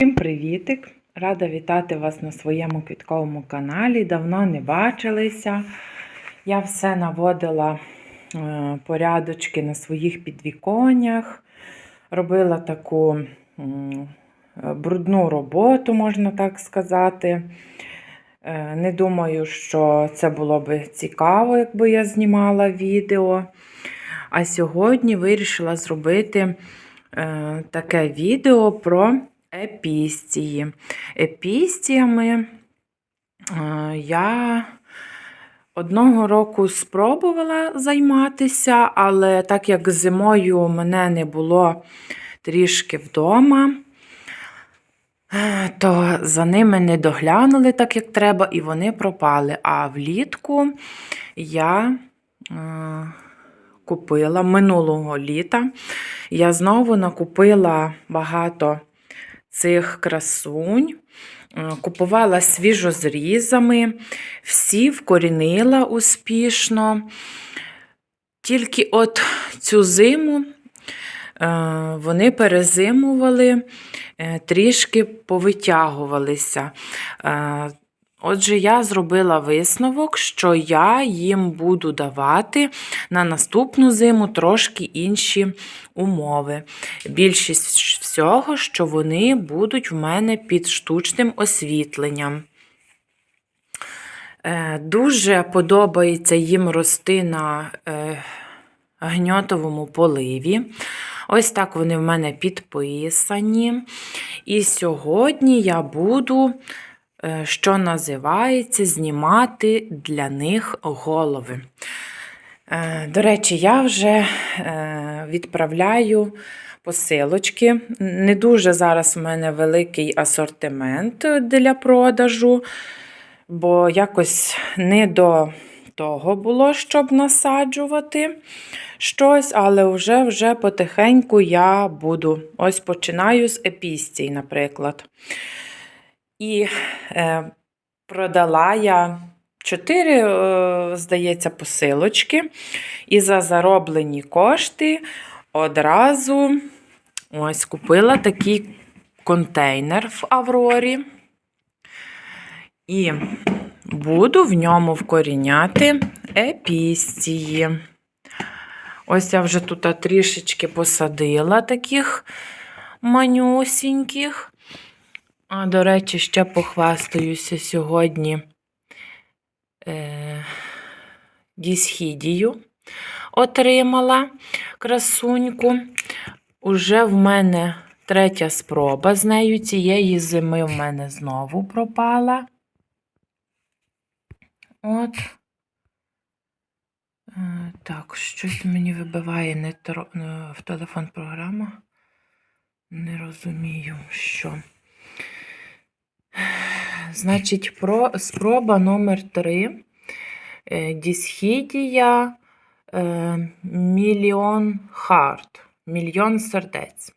Всім привітик! Рада вітати вас на своєму квітковому каналі. Давно не бачилися. Я все наводила е, порядочки на своїх підвіконнях, робила таку брудну роботу, можна так сказати. Е, Не думаю, що це було би цікаво, якби я знімала відео. А сьогодні вирішила зробити е, таке відео про епістії. Епістіями е, я одного року спробувала займатися, але так як зимою мене не було трішки вдома, е, то за ними не доглянули так, як треба, і вони пропали. А влітку я е, купила минулого літа. Я знову накупила багато цих красунь. Е, Купувала свіжозрізами, всі вкорінила успішно. Тільки от цю зиму е, вони перезимували, е, трішки повитягувалися. Отже, я зробила висновок, що я їм буду давати на наступну зиму трошки інші умови. Більшість всього, що вони будуть в мене під штучним освітленням. Е, Дуже подобається їм рости на е, гньотовому поливі. Ось так вони в мене підписані. І сьогодні я буду що називається, знімати для них голови. Е, До речі, я вже е, відправляю посилочки. Не дуже зараз в мене великий асортимент для продажу, бо якось не до того було, щоб насаджувати щось, але вже вже потихеньку я буду. Ось починаю з епістій, наприклад. І е, продала я чотири, е, здається, посилочки. І за зароблені кошти одразу ось купила такий контейнер в Аврорі. І буду в ньому вкоріняти епістії. Ось я вже тут трішечки посадила таких манюсіньких. А, до речі, ще похвастаюся сьогодні е, дісхідію отримала красуньку. Уже в мене третя спроба з нею. Цієї зими в мене знову пропала. От. Е, Так, щось мені вибиває не е, в телефон програма. Не розумію, що. Значить, про спроба номер 3. Дісхідія е, мільйон харт. Мільйон сердець.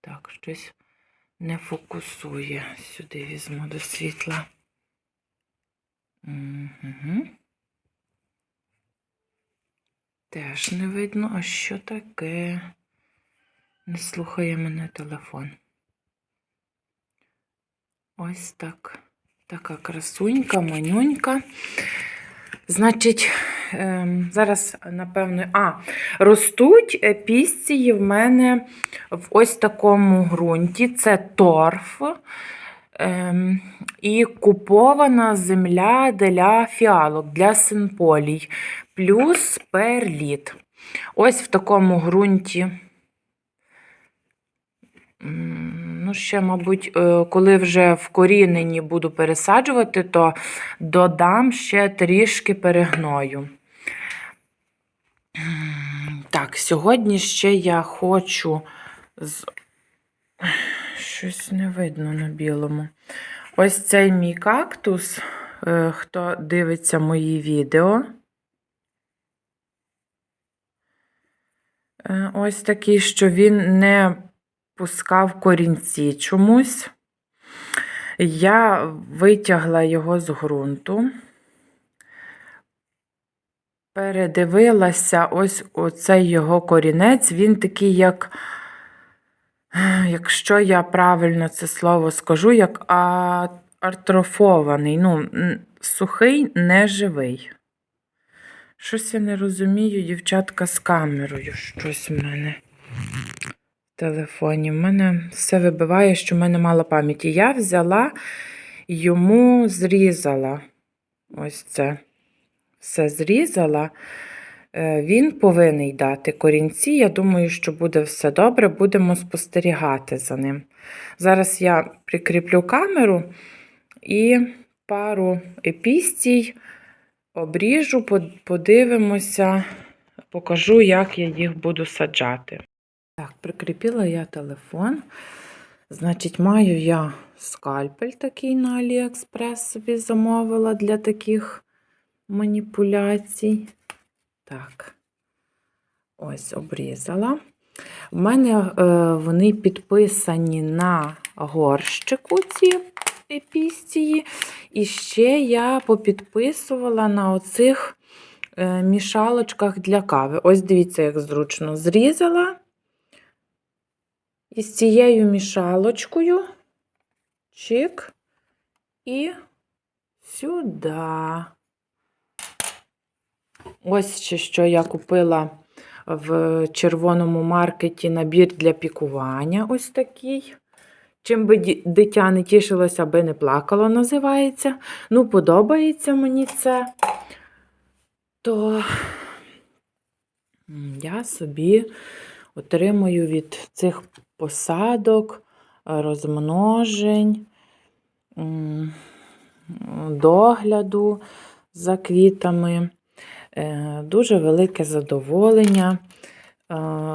Так, щось не фокусує. Сюди візьму до світла. Угу. Теж не видно, а що таке? Не слухає мене телефон. Ось так. Така красунька, манюнька. Значить, ем, зараз, напевно, а, ростуть е, в мене в ось такому ґрунті. Це торф. Ем, і купована земля для фіалок, для синполій, плюс перліт. Ось в такому ґрунті. Ну, ще, мабуть, е, коли вже вкорінені буду пересаджувати, то додам ще трішки перегною. Так, сьогодні ще я хочу з... Щось не видно на білому. Ось цей мій кактус, е, хто дивиться мої відео. Е, Ось такий, що він не пускав корінці чомусь. Я витягла його з ґрунту, передивилася ось оцей його корінець, він такий, як якщо я правильно це слово скажу, як артрофований, ну, сухий, неживий. Щось я не розумію, дівчатка, з камерою. Щось в мене телефоні. В мене все вибиває, що в мене мало пам'яті. Я взяла йому зрізала. Ось це. Все зрізала. Е, Він повинен дати корінці. Я думаю, що буде все добре, будемо спостерігати за ним. Зараз я прикріплю камеру і пару епістій обріжу, подивимося, покажу, як я їх буду саджати. Так, прикріпила я телефон. Значить, маю я скальпель такий на Аліекспрес собі замовила для таких маніпуляцій. Так, ось обрізала. У мене е, вони підписані на горщику ці епістії. І ще я попідписувала на оцих е, мішалочках для кави. Ось дивіться, як зручно зрізала. І з цією мішалочкою чик і сюди. Ось ще що я купила в червоному маркеті набір для пікування. Ось такий. Чим би дитя не тішилося, аби не плакало, називається. Ну, подобається мені це. То я собі отримую від цих посадок, розмножень, догляду за квітами. Е, Дуже велике задоволення, е,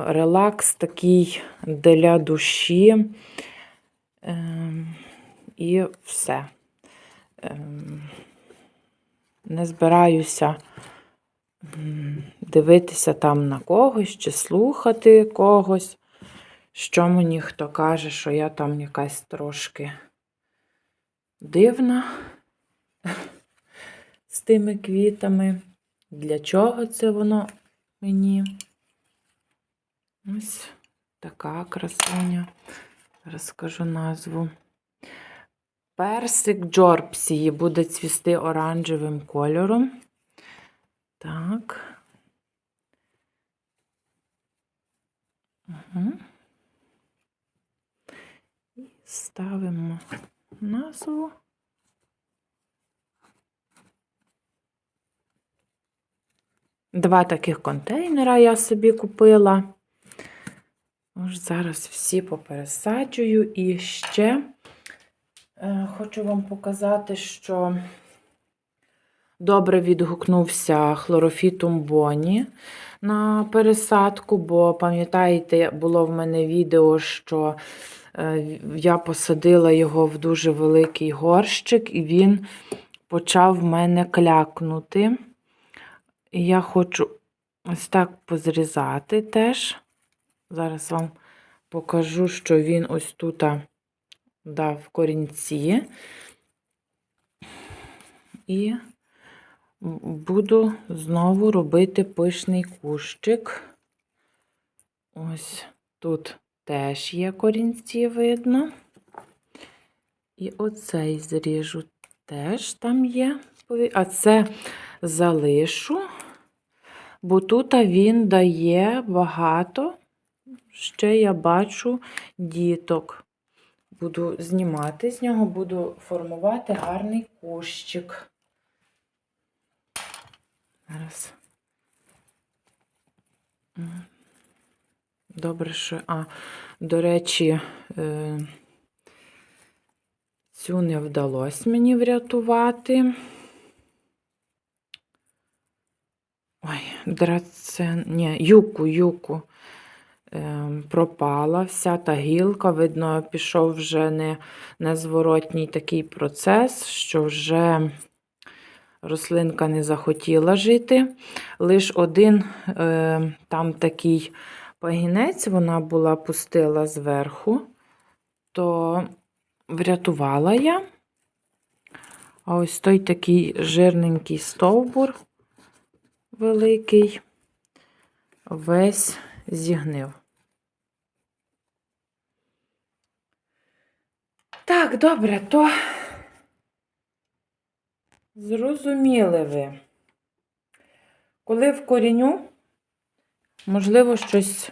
релакс такий для душі. Ем, І все. Не збираюся дивитися там на когось чи слухати когось, що мені хто каже, що я там якась трошки дивна з тими квітами. Для чого це воно мені? Ось така красуня. Розкажу назву. Персик Джорпсії буде цвісти оранжевим кольором. Так. Угу. І ставимо назву. Два таких контейнера я собі купила. Ось зараз всі попересаджую. І ще е, хочу вам показати, що добре відгукнувся хлорофітум Боні на пересадку, бо, пам'ятаєте, було в мене відео, що я посадила його в дуже великий горщик, і він почав в мене клякнути. І я хочу ось так позрізати теж. Зараз вам покажу, що він ось тут дав корінці. І буду знову робити пишний кущик. Ось тут теж є корінці, видно. І оцей зріжу теж там є. А це залишу, бо тут він дає багато. Ще я бачу діток. Буду знімати з нього, буду формувати гарний кущик. Зараз. Добре, що. А, до речі, е, цю не вдалося мені врятувати. Ой, драцен, ні, юку, юку е, пропала вся та гілка. Видно, пішов вже не, незворотній такий процес, що вже рослинка не захотіла жити. Лиш один е, там такий пагінець вона була пустила зверху, то врятувала я. А ось той такий жирненький стовбур великий, весь зігнив. Так, добре, то зрозуміли ви. Коли вкоріню, можливо, щось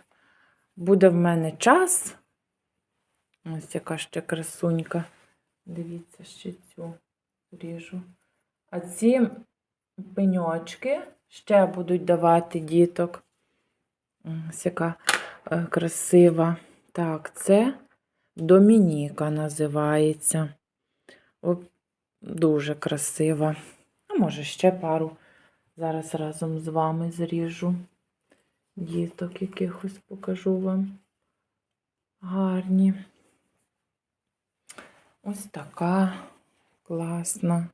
буде в мене час. Ось яка ще красунька. Дивіться, ще цю ріжу. А ці пеньочки ще будуть давати діток. Ось яка е, красива. Так, це Домініка називається. О, дуже красива. А може ще пару зараз разом з вами зріжу. Діток якихось покажу вам. Гарні. Ось така класна.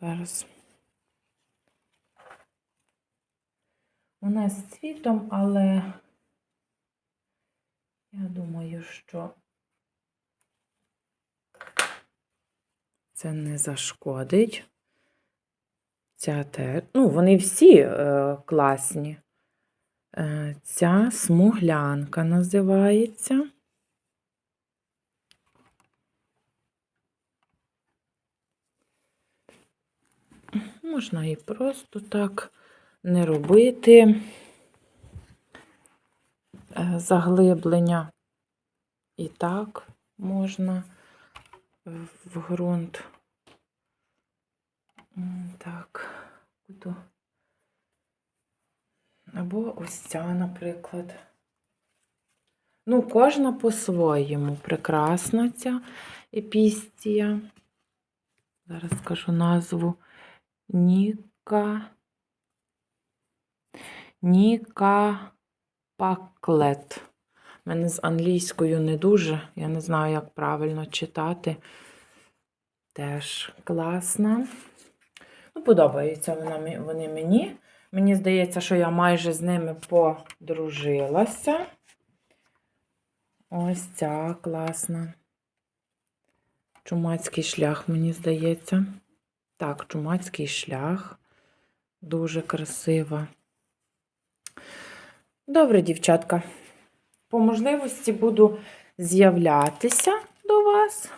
Зараз. Вона з цвітом, але я думаю, що це не зашкодить. Ця те, ну, вони всі е, класні. Е, ця смуглянка називається. Можна і просто так не робити е, заглиблення. І так можна в ґрунт. Так, буду. Або ось ця, наприклад. Ну, кожна по-своєму. Прекрасна ця епістія. Зараз скажу назву. Ніка. Ніка Паклет. У мене з англійською не дуже. Я не знаю, як правильно читати. Теж класна. Ну, подобаються вона, вони мені. Мені здається, що я майже з ними подружилася. Ось ця класна. Чумацький шлях, мені здається. Так, чумацький шлях. Дуже красива. Добре, дівчатка. По можливості буду з'являтися до вас.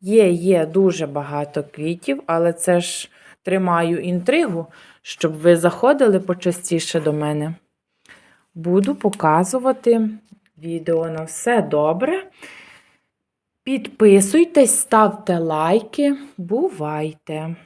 Є, є дуже багато квітів, але це ж тримаю інтригу, щоб ви заходили почастіше до мене. Буду показувати відео на все добре. Підписуйтесь, ставте лайки. Бувайте!